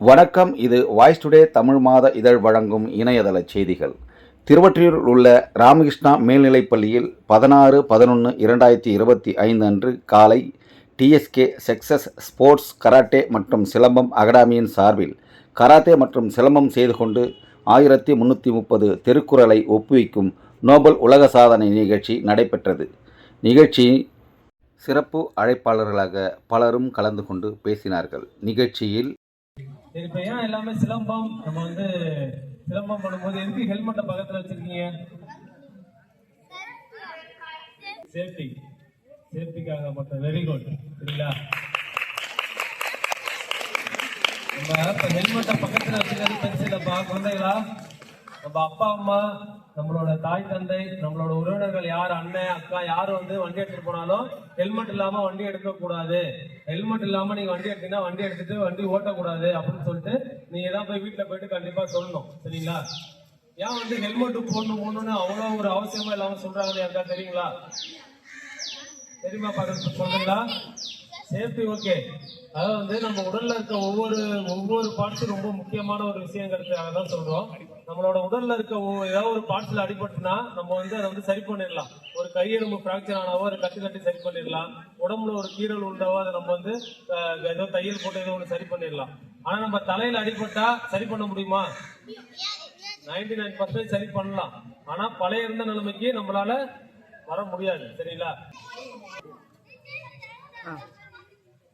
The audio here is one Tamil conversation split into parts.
வணக்கம். இது வாய்ஸ் டுடே தமிழ் மாத இதழ் வழங்கும் இணையதள செய்திகள். திருவற்றியூரில் உள்ள ராமகிருஷ்ணா மேல்நிலைப் பள்ளியில் பதினாறு பதினொன்று இரண்டாயிரத்தி இருபத்தி ஐந்து அன்று காலை டிஎஸ்கே செக்ஸஸ் ஸ்போர்ட்ஸ் கராட்டே மற்றும் சிலம்பம் அகாடமியின் சார்பில் கராத்தே மற்றும் சிலம்பம் செய்து கொண்டு ஆயிரத்தி முந்நூற்றி முப்பது திருக்குறளை ஒப்புவிக்கும் நோபல் உலக சாதனை நிகழ்ச்சி நடைபெற்றது. நிகழ்ச்சி சிறப்பு அழைப்பாளர்களாக பலரும் கலந்து கொண்டு பேசினார்கள். நிகழ்ச்சியில் இப்போ ஏன் எல்லாமே சிலம்பம்? நம்ம வந்து சிலம்பம் பண்ணும்போது எதுக்கு ஹெல்மெட்டை பக்கத்தில் வச்சிருக்கீங்க? சேஃப்டி சேஃப்டிக்காக மட்டும். வெரி குட் சரிங்களா நம்ம இப்போ ஹெல்மெட்டை பக்கத்தில் வச்சுக்கிறது பெருசு இல்லப்பா. குழந்தைகளா? நம்ம அப்பா அம்மா நம்மளோட தாய் தந்தை நம்மளோட உறவினர்கள் யார்? அண்ணன் அக்கா யார் வந்து வண்டி எடுத்துட்டு போனாலும் ஹெல்மெட் இல்லாம வண்டி எடுக்க கூடாது ஹெல்மெட் இல்லாம நீங்க வண்டி எடுத்தீங்கன்னா வண்டி எடுத்துட்டு வண்டி ஓட்டக்கூடாது அப்படின்னு சொல்லிட்டு நீங்க தான் போய் வீட்டுல போயிட்டு கண்டிப்பா சொல்லணும். சரிங்களா? ஏன் வந்து ஹெல்மெட் போடணும் போடணும்னு அவ்வளவு ஒரு அவசியமா இல்லாம சொல்றாங்கன்னு யாருக்கா தெரியுங்களா? தெரியுமா பாக்க சொல்றீங்களா? சேஃப்டி ஓகே அதாவது வந்து நம்ம உடல்ல இருக்க ஒவ்வொரு ஒவ்வொரு பார்ட்ஸும் ரொம்ப முக்கியமான ஒரு விஷயங்கிறதுக்காக தான் சொல்றோம். நம்மளோட உடல்ல இருக்க ஏதாவது ஒரு பார்ட்ஸ்ல அடிபட்டுனா நம்ம வந்து அதை வந்து சரி பண்ணிடலாம். ஒரு கையெலும்பு ஃப்ராக்சர் ஆனாவோ அதை கட்டி கட்டி சரி பண்ணிடலாம். உடம்புல ஒரு கீரல் உண்டாவோ அதை நம்ம வந்து ஏதோ தையல் போட்டு ஏதோ ஒன்று சரி பண்ணிடலாம். ஆனா நம்ம தலையில அடிபட்டா சரி பண்ண முடியுமா? நைன்டி நைன் பர்சன்ட் சரி பண்ணலாம். ஆனா பழைய இருந்த நிலைமைக்கு நம்மளால வர முடியாது. சரிங்களா?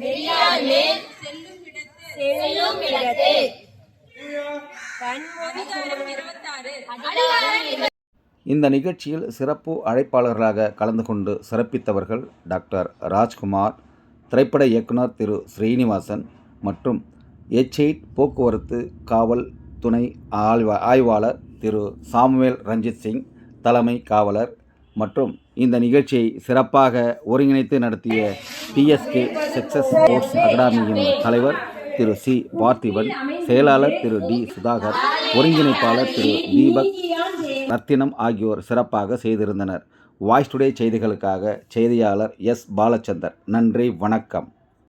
வெளியார் மேல் செல்லும் இடத்து. இந்த நிகழ்ச்சியில் சிறப்பு அழைப்பாளர்களாக கலந்து கொண்டு சிறப்பித்தவர்கள் டாக்டர் ராஜ்குமார் திரைப்பட இயக்குனர் திரு ஸ்ரீனிவாசன் மற்றும் எச் போக்குவரத்து காவல் துணை ஆய்வா ஆய்வாளர் திரு சாமுவேல் ரஞ்சித் சிங் தலைமை காவலர் மற்றும் இந்த நிகழ்ச்சியை சிறப்பாக ஒருங்கிணைத்து நடத்திய டிஎஸ்கே சக்சஸ் ஸ்போர்ட்ஸ் அகாடமியின் தலைவர் திரு சி. பார்த்திபன் செயலாளர் திரு டி. சுதாகர் ஒருங்கிணைப்பாளர் திரு தீபக் ரத்தினம் ஆகியோர் சிறப்பாக செய்திருந்தனர். வாய்ஸ் டுடே செய்திகளுக்காக செய்தியாளர் எஸ். பாலச்சந்தர். நன்றி வணக்கம்.